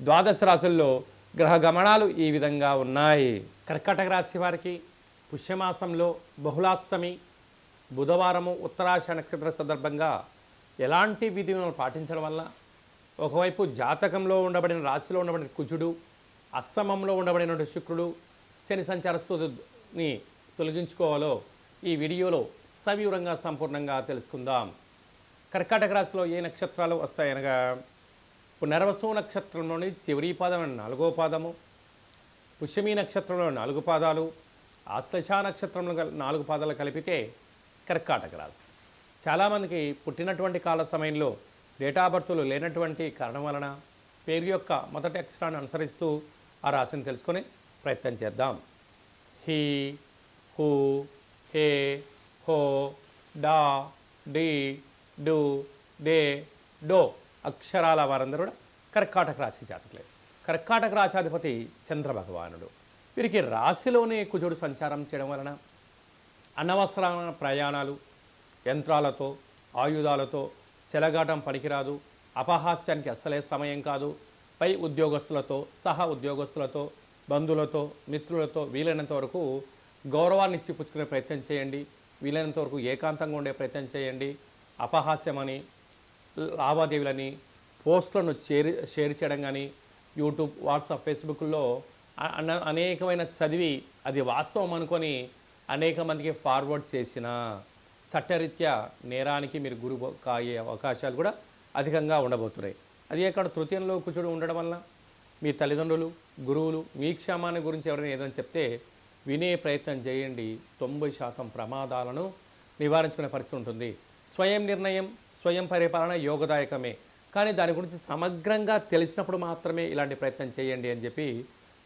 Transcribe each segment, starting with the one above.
ద్వాదశ రాశుల్లో గ్రహ గమనాలు ఈ విధంగా ఉన్నాయి. కర్కటక రాశి వారికి పుష్యమాసంలో బహుళాష్టమి బుధవారము ఉత్తరాశ నక్షత్ర సందర్భంగా ఎలాంటి విధులను పాటించడం వల్ల? ఒకవైపు జాతకంలో ఉండబడిన రాశిలో ఉండబడిన కుజుడు అస్సమంలో ఉండబడిన శుక్రుడు శని సంచారస్తుని తొలగించుకోవాలో ఈ వీడియోలో సవివరంగా సంపూర్ణంగా తెలుసుకుందాం. కర్కాటక రాశిలో ఏ నక్షత్రాలు వస్తాయనగా పునర్వసు నక్షత్రంలోని చివరి పాదం నాలుగో పాదము పుష్యమి నక్షత్రంలో నాలుగు పాదాలు ఆశ్లేష నక్షత్రంలో నాలుగు పాదాలు కలిపితే కర్కాటక రాశి. చాలామందికి పుట్టినటువంటి కాల సమయంలో డేటా బర్తులు లేనటువంటి కారణం వలన పేరు యొక్క మొదటి అక్షరాన్ని అనుసరిస్తూ ఆ రాశిని తెలుసుకొని ప్రయత్నం చేద్దాం. హీ హూ హే హో డా డి డు డే డో. అక్షరాల వారందరూ కూడా కర్కాటక రాశి జాతకులే. కర్కాటక రాశాధిపతి చంద్రభగవానుడు. వీరికి రాశిలోనే కుజుడు సంచారం చేయడం వలన అనవసరమైన ప్రయాణాలు యంత్రాలతో ఆయుధాలతో చెలగాటం పనికిరాదు అపహాస్యానికి అస్సలే సమయం కాదు. పై ఉద్యోగస్తులతో సహ ఉద్యోగస్తులతో బంధువులతో మిత్రులతో వీలైనంత వరకు గౌరవాన్ని ఇచ్చి పుచ్చుకునే ప్రయత్నం చేయండి. వీలైనంత వరకు ఏకాంతంగా ఉండే ప్రయత్నం చేయండి. అపహాస్యమని లావాదేవీలని పోస్టులను షేర్ షేర్ చేయడం కానీ యూట్యూబ్ వాట్సాప్ ఫేస్బుక్లో అనేకమైన చదివి అది వాస్తవం అనుకొని అనేక మందికి ఫార్వర్డ్ చేసిన చట్టరీత్యా నేరానికి మీరు గురి కాయే అవకాశాలు కూడా అధికంగా ఉండబోతున్నాయి. అది అక్కడ తృతీయంలో కుచుడు ఉండడం వల్ల మీ తల్లిదండ్రులు గురువులు మీ క్షేమాన్ని గురించి ఎవరైనా ఏదైనా చెప్తే వినే ప్రయత్నం చేయండి. తొంభై శాతం ప్రమాదాలను నివారించుకునే పరిస్థితి ఉంటుంది. స్వయం నిర్ణయం స్వయం పరిపాలన యోగదాయకమే. కానీ దాని గురించి సమగ్రంగా తెలిసినప్పుడు మాత్రమే ఇలాంటి ప్రయత్నం చేయండి అని చెప్పి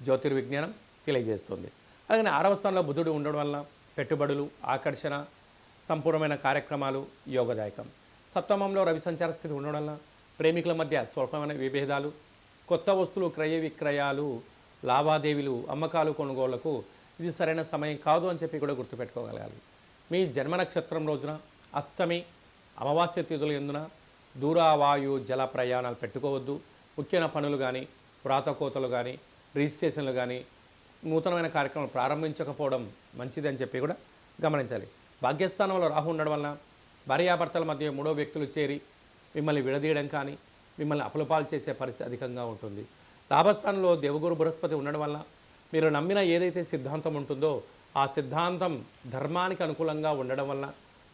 జ్యోతిర్విజ్ఞానం తెలియజేస్తుంది. అలాగే ఆరవ స్థానంలో బుధుడు ఉండడం వల్ల పెట్టుబడులు ఆకర్షణ సంపూర్ణమైన కార్యక్రమాలు యోగదాయకం. సప్తమంలో రవి సంచార స్థితి ఉండడం వల్ల ప్రేమికుల మధ్య స్వల్పమైన విభేదాలు కొత్త వస్తువులు క్రయ విక్రయాలు లావాదేవీలు అమ్మకాలు కొనుగోళ్ళకు ఇది సరైన సమయం కాదు అని చెప్పి కూడా గుర్తుపెట్టుకోగలగాలి. మీ జన్మ నక్షత్రం రోజున అష్టమి అమావాస్య తిథుల ఎందున దూరావాయు జల ప్రయాణాలు పెట్టుకోవద్దు. ముఖ్యమైన పనులు కానీ వ్రాతకోతలు కానీ రిజిస్ట్రేషన్లు కానీ నూతనమైన కార్యక్రమాలు ప్రారంభించకపోవడం మంచిది అని చెప్పి కూడా గమనించాలి. భాగ్యస్థానంలో రాహు ఉండడం వలన భార్యాభర్తల మధ్య మూడో వ్యక్తులు చేరి మిమ్మల్ని విడదీయడం కానీ మిమ్మల్ని అప్పులపాలు చేసే పరిస్థితి అధికంగా ఉంటుంది. లాభస్థానంలో దేవగురు బృహస్పతి ఉండడం వల్ల మీరు నమ్మిన ఏదైతే సిద్ధాంతం ఉంటుందో ఆ సిద్ధాంతం ధర్మానికి అనుకూలంగా ఉండడం వల్ల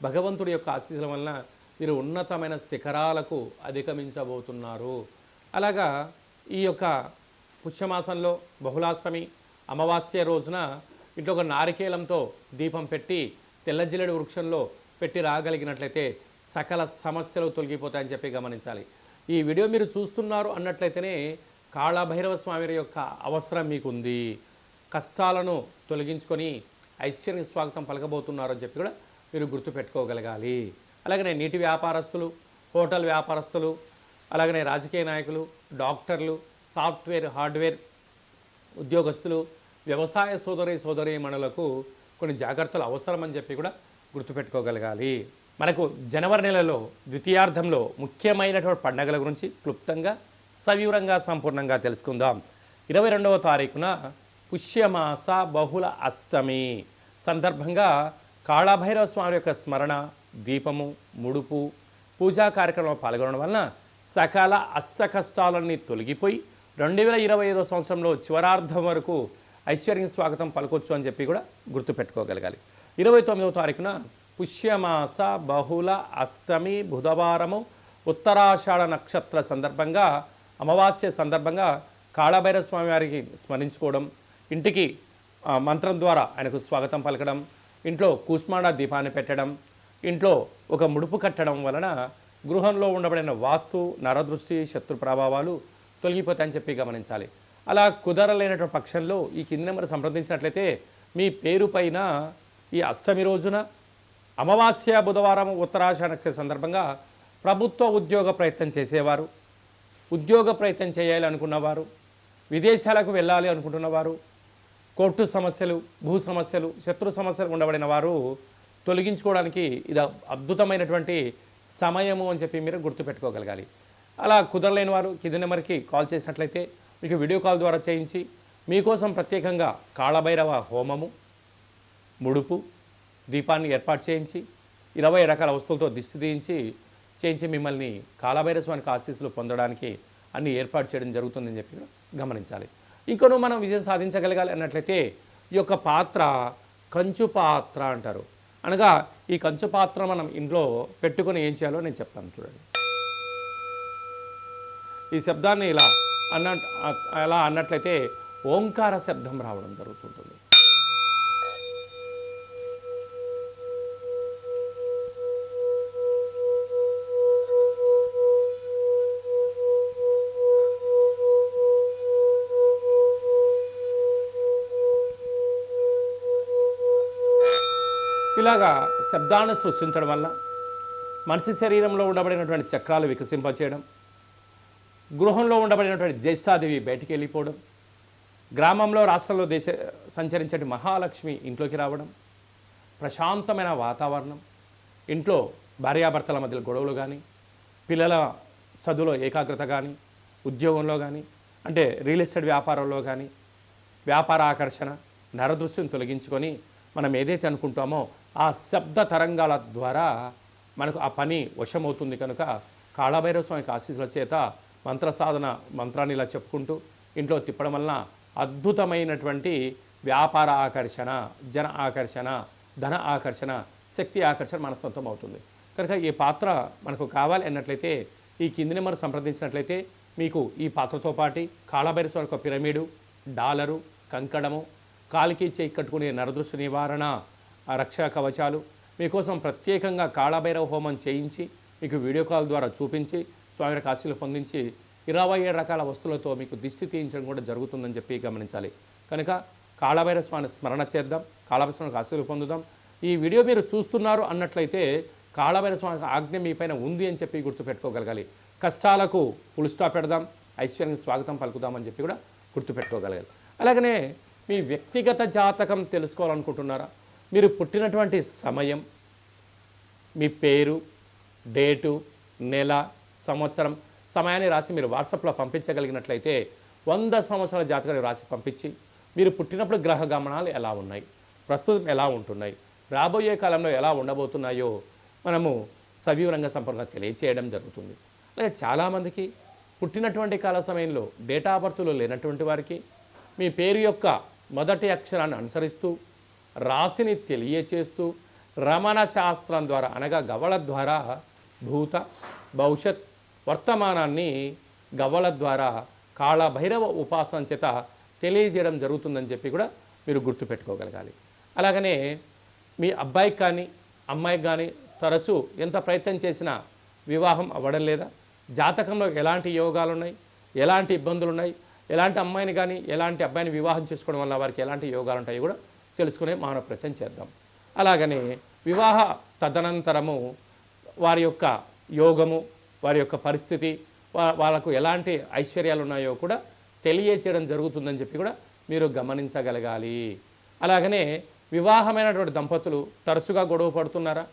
భగవంతుడి యొక్క ఆశీస్సుల వలన మీరు ఉన్నతమైన శిఖరాలకు అధిగమించబోతున్నారు. అలాగా ఈ యొక్క పుష్యమాసంలో బహుళాష్టమి అమావాస్య రోజున ఇంట్లో ఒక నారికేలంతో దీపం పెట్టి తెల్లజిల్లడి వృక్షంలో పెట్టి రాగలిగినట్లయితే సకల సమస్యలు తొలగిపోతాయని చెప్పి గమనించాలి. ఈ వీడియో మీరు చూస్తున్నారు అన్నట్లయితేనే కాళభైరవ స్వామి యొక్క అవసరం మీకుంది. కష్టాలను తొలగించుకొని ఐశ్వర్య స్వాగతం పలకబోతున్నారు అని చెప్పి కూడా మీరు గుర్తుపెట్టుకోగలగాలి. అలాగనే నీటి వ్యాపారస్తులు హోటల్ వ్యాపారస్తులు అలాగనే రాజకీయ నాయకులు డాక్టర్లు సాఫ్ట్వేర్ హార్డ్వేర్ ఉద్యోగస్తులు వ్యవసాయ సోదరి సోదరీమణులకు కొన్ని జాగ్రత్తలు అవసరమని చెప్పి కూడా గుర్తుపెట్టుకోగలగాలి. మనకు జనవరి నెలలో ద్వితీయార్థంలో ముఖ్యమైనటువంటి పండగల గురించి క్లుప్తంగా సవివరంగా సంపూర్ణంగా తెలుసుకుందాం. ఇరవై రెండవ తారీఖున పుష్యమాస బహుళ అష్టమి. సందర్భంగా కాళభైరవ స్వామి యొక్క స్మరణ దీపము ముడుపు పూజా కార్యక్రమంలో పాల్గొనడం వలన సకాల అష్ట కష్టాలన్నీ తొలగిపోయి రెండు వేల ఇరవై ఐదో సంవత్సరంలో చివరార్థం వరకు ఐశ్వర్యం స్వాగతం పలకొచ్చు అని చెప్పి కూడా గుర్తుపెట్టుకోగలగాలి. ఇరవై తొమ్మిదవ తారీఖున పుష్యమాస బహుళ అష్టమి బుధవారము ఉత్తరాషాఢ నక్షత్ర సందర్భంగా అమావాస్య సందర్భంగా కాళభైరవ స్వామి వారికి స్మరించుకోవడం ఇంటికి మంత్రం ద్వారా ఆయనకు స్వాగతం పలకడం ఇంట్లో కుస్మాడా దీపాన్ని పెట్టడం ఇంట్లో ఒక ముడుపు కట్టడం వలన గృహంలో ఉండబడిన వాస్తు నరదృష్టి శత్రు ప్రభావాలు తొలగిపోతాయని చెప్పి గమనించాలి. అలా కుదరలేనటువంటి పక్షంలో ఈ కింది నెంబర్ సంప్రదించినట్లయితే మీ పేరు పైన ఈ అష్టమి రోజున అమావాస్య బుధవారం ఉత్తరాషాఢ నక్షత్ర సందర్భంగా ప్రభుత్వ ఉద్యోగ ప్రయత్నం చేసేవారు. ఉద్యోగ ప్రయత్నం చేయాలి అనుకున్నవారు. విదేశాలకు వెళ్ళాలి అనుకుంటున్నవారు. కోర్టు సమస్యలు భూ సమస్యలు శత్రు సమస్యలు ఉండబడిన వారు తొలగించుకోవడానికి ఇది అద్భుతమైనటువంటి సమయము అని చెప్పి మీరు గుర్తుపెట్టుకోగలగాలి. అలా కుదరలేని వారు కింది నెంబర్కి కాల్ చేసినట్లయితే మీకు వీడియో కాల్ ద్వారా చేయించి మీకోసం ప్రత్యేకంగా కాళభైరవ హోమము ముడుపు దీపాన్ని ఏర్పాటు చేయించి ఇరవై రకాల వస్తువులతో దిష్టి తీయించి చేయించి మిమ్మల్ని కాళభైరస్వానికి ఆశీస్సులు పొందడానికి అన్ని ఏర్పాటు చేయడం జరుగుతుందని చెప్పి గమనించాలి. ఇంకొను మనం విజయం సాధించగలగాలి అన్నట్లయితే ఈ యొక్క పాత్ర కంచు పాత్ర అంటారు. అనగా ఈ కంచు పాత్ర మనం ఇంట్లో పెట్టుకొని ఏం చేయాలో నేను చెప్తాను చూడండి. ఈ శబ్దాన్ని ఇలా అన్న అలా అన్నట్లయితే ఓంకార శబ్దం రావడం జరుగుతుంటుంది. ఇలాగా శబ్దాలను సృష్టించడం వల్ల మనిషి శరీరంలో ఉండబడినటువంటి చక్రాలు వికసింపచేయడం గృహంలో ఉండబడినటువంటి జ్యేష్ఠాదేవి బయటికి వెళ్ళిపోవడం గ్రామంలో రాష్ట్రంలో దేశ సంచరించే మహాలక్ష్మి ఇంట్లోకి రావడం ప్రశాంతమైన వాతావరణం ఇంట్లో భార్యాభర్తల మధ్యలో గొడవలు కానీ పిల్లల చదువులో ఏకాగ్రత కానీ ఉద్యోగంలో కానీ అంటే రియల్ ఎస్టేట్ వ్యాపారంలో కానీ వ్యాపార ఆకర్షణ నరదృష్టిని తొలగించుకొని మనం ఏదైతే అనుకుంటామో ఆ శబ్ద తరంగాల ద్వారా మనకు ఆ పని వశమవుతుంది కనుక కాళభైరవ స్వామికి ఆశీస్సుల చేత మంత్ర సాధన మంత్రాన్ని ఇలా చెప్పుకుంటూ ఇంట్లో తిప్పడం వలన అద్భుతమైనటువంటి వ్యాపార ఆకర్షణ జన ఆకర్షణ ధన ఆకర్షణ శక్తి ఆకర్షణ మన సొంతం అవుతుంది. కనుక ఈ పాత్ర మనకు కావాలి అన్నట్లయితే ఈ కింది నెంబర్ సంప్రదించినట్లయితే మీకు ఈ పాత్రతో పాటి కాళభైరస్వామి యొక్క పిరమిడు డాలరు కంకణము కాలికి చేయి కట్టుకునే నరదృష్టి నివారణ ఆ రక్షా కవచాలు మీకోసం ప్రత్యేకంగా కాళభైరవ హోమం చేయించి మీకు వీడియో కాల్ ద్వారా చూపించి స్వామి యొక్క ఆశీలు పొందించి ఇరవై ఏడు రకాల వస్తువులతో మీకు దిష్టి తీయించడం కూడా జరుగుతుందని చెప్పి గమనించాలి. కనుక కాళభైరవ స్వామి స్మరణ చేద్దాం కాళభైరవ స్వామికి ఆశీలు పొందుదాం. ఈ వీడియో మీరు చూస్తున్నారు అన్నట్లయితే కాళభైర స్వామి ఆజ్ఞ మీ పైన ఉంది అని చెప్పి గుర్తుపెట్టుకోగలగాలి. కష్టాలకు పులుస్టా పెడదాం ఐశ్వర్యం స్వాగతం పలుకుదామని చెప్పి కూడా గుర్తుపెట్టుకోగలగాలి. అలాగనే మీ వ్యక్తిగత జాతకం తెలుసుకోవాలనుకుంటున్నారా? మీరు పుట్టినటువంటి సమయం మీ పేరు డేటు నెల సంవత్సరం సమయాన్ని రాసి మీరు వాట్సాప్లో పంపించగలిగినట్లయితే వంద సంవత్సరాల జాతకాలు రాసి పంపించి మీరు పుట్టినప్పుడు గ్రహ గమనాలు ఎలా ఉన్నాయి ప్రస్తుతం ఎలా ఉంటున్నాయి రాబోయే కాలంలో ఎలా ఉండబోతున్నాయో మనము సవివరంగా సంపూర్ణంగా తెలియచేయడం జరుగుతుంది. అలాగే చాలామందికి పుట్టినటువంటి కాల సమయంలో డేటా బర్త్లో లేనటువంటి వారికి మీ పేరు యొక్క మొదటి అక్షరాన్ని అనుసరిస్తూ రాశిని తెలియచేస్తూ రమణ శాస్త్రం ద్వారా అనగా గవళ ద్వారా భూత భవిష్యత్ వర్తమానాన్ని గవ్వల ద్వారా కాళభైరవ ఉపాసన చేత తెలియజేయడం జరుగుతుందని చెప్పి కూడా మీరు గుర్తుపెట్టుకోగలగాలి. అలాగనే మీ అబ్బాయికి కానీ అమ్మాయికి కానీ తరచూ ఎంత ప్రయత్నం చేసినా వివాహం అవ్వడం లేదా? జాతకంలో ఎలాంటి యోగాలు ఉన్నాయి ఎలాంటి ఇబ్బందులు ఉన్నాయి ఎలాంటి అమ్మాయిని కానీ ఎలాంటి అబ్బాయిని వివాహం చేసుకోవడం వల్ల వారికి ఎలాంటి యోగాలు ఉంటాయో కూడా తెలుసుకునే మానవ ప్రయత్నం చేద్దాం. అలాగనే వివాహ తదనంతరము వారి యొక్క యోగము వారి యొక్క పరిస్థితి వాళ్ళకు ఎలాంటి ఐశ్వర్యాలు ఉన్నాయో కూడా తెలియచేయడం జరుగుతుందని చెప్పి కూడా మీరు గమనించగలగాలి. అలాగనే వివాహమైనటువంటి దంపతులు తరచుగా గొడవ పడుతున్నారా?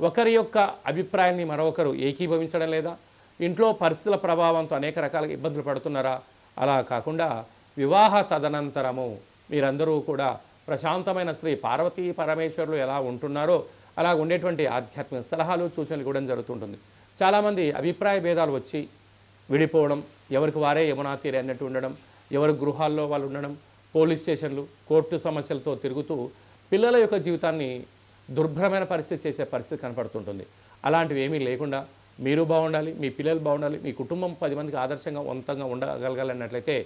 ఒకరి యొక్క అభిప్రాయాన్ని మరొకరు ఏకీభవించడం లేదా? ఇంట్లో పరిస్థితుల ప్రభావంతో అనేక రకాల ఇబ్బందులు పడుతున్నారా? అలా కాకుండా వివాహ తదనంతరము మీరందరూ కూడా ప్రశాంతమైన శ్రీ పార్వతీ పరమేశ్వరులు ఎలా ఉంటున్నారో అలా ఉండేటువంటి ఆధ్యాత్మిక సలహాలు సూచనలు ఇవ్వడం జరుగుతుంటుంది. చాలామంది అభిప్రాయ భేదాలు వచ్చి విడిపోవడం ఎవరికి వారే యమునా తీరే అన్నట్టు ఉండడం ఎవరి గృహాల్లో వాళ్ళు ఉండడం పోలీస్ స్టేషన్లు కోర్టు సమస్యలతో తిరుగుతూ పిల్లల యొక్క జీవితాన్ని దుర్భరమైన పరిస్థితి చేసే పరిస్థితి కనపడుతుంటుంది. అలాంటివి ఏమీ లేకుండా మీరు బాగుండాలి మీ పిల్లలు బాగుండాలి మీ కుటుంబం పది మందికి ఆదర్శంగా వంతంగా ఉండగలగాలన్నట్లయితే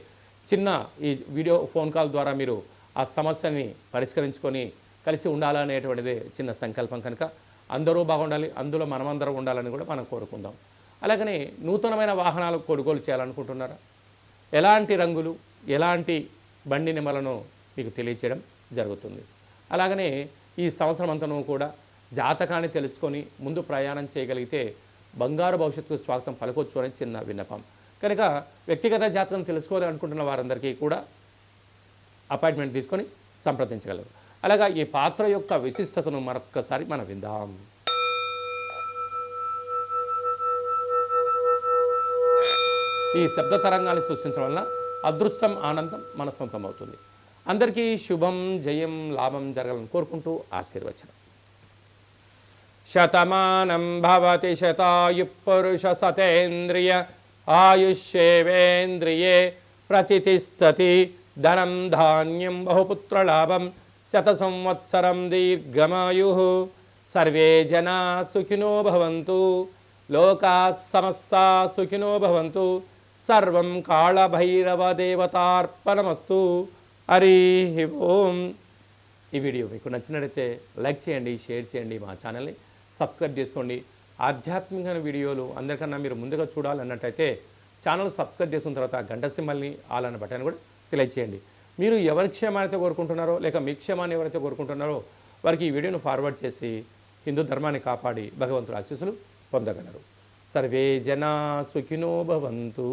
చిన్న ఈ వీడియో ఫోన్ కాల్ ద్వారా మీరు ఆ సమస్యని పరిష్కరించుకొని కలిసి ఉండాలనేటువంటిది చిన్న సంకల్పం కనుక. అందరూ బాగుండాలి అందులో మనమందరం ఉండాలని కూడా మనం కోరుకుందాం. అలాగనే నూతనమైన వాహనాలు కొనుగోలు చేయాలనుకుంటున్నారా? ఎలాంటి రంగులు ఎలాంటి బండి నిమలను మీకు తెలియచేయడం జరుగుతుంది. అలాగనే ఈ సంవత్సరం అంతను కూడా జాతకాన్ని తెలుసుకొని ముందు ప్రయాణం చేయగలిగితే బంగారు భవిష్యత్తుకు స్వాగతం పలకొచ్చు అని చిన్న విన్నపం. కనుక వ్యక్తిగత జాతకం తెలుసుకోవాలనుకుంటున్న వారందరికీ కూడా అపాయింట్మెంట్ తీసుకొని సంప్రదించగలరు. అలాగా ఈ పాత్ర యొక్క విశిష్టతను మరొక్కసారి మనం విందాం. ఈ శబ్ద తరంగాన్ని సృష్టించడం వల్ల అదృష్టం ఆనందం మన సొంతం అవుతుంది అందరికీ శుభం జయం లాభం జరగాలని కోరుకుంటూ ఆశీర్వచనం. శతమానం భవతి శతాయు పురుష సతేంద్రియ ఆయుష్యేవేంద్రియే ప్రతిష్టతి ధనం ధాన్యం బహుపుత్రలాభం శత సంవత్సరం దీర్ఘమాయు సర్వే జనా సుఖినో భవంతు లోకా సమస్తా సుఖినో భవంతు సర్వం కాళభైరవ దేవతార్పణమస్తు హరి ఓం ఈ వీడియో మీకు నచ్చినట్లయితే లైక్ చేయండి షేర్ చేయండి మా ఛానల్ని సబ్స్క్రైబ్ చేసుకోండి. ఆధ్యాత్మికమైన వీడియోలు అందరికన్నా మీరు ముందుగా చూడాలన్నట్టయితే ఛానల్ సబ్స్క్రైబ్ చేసిన తర్వాత గంట సింబల్ని ఆలన్న బటన్ కూడా తెలియచేయండి మీరు ఎవరి క్షేమాన్ని కోరుకుంటున్నారో లేక మీ క్షేమాన్ని ఎవరైతే కోరుకుంటున్నారో వారికి ఈ వీడియోను ఫార్వర్డ్ చేసి హిందూ ధర్మాన్ని కాపాడి భగవంతుడు ఆశీస్సులు పొందగలరు. సర్వే జనా సుఖినో భవంతు.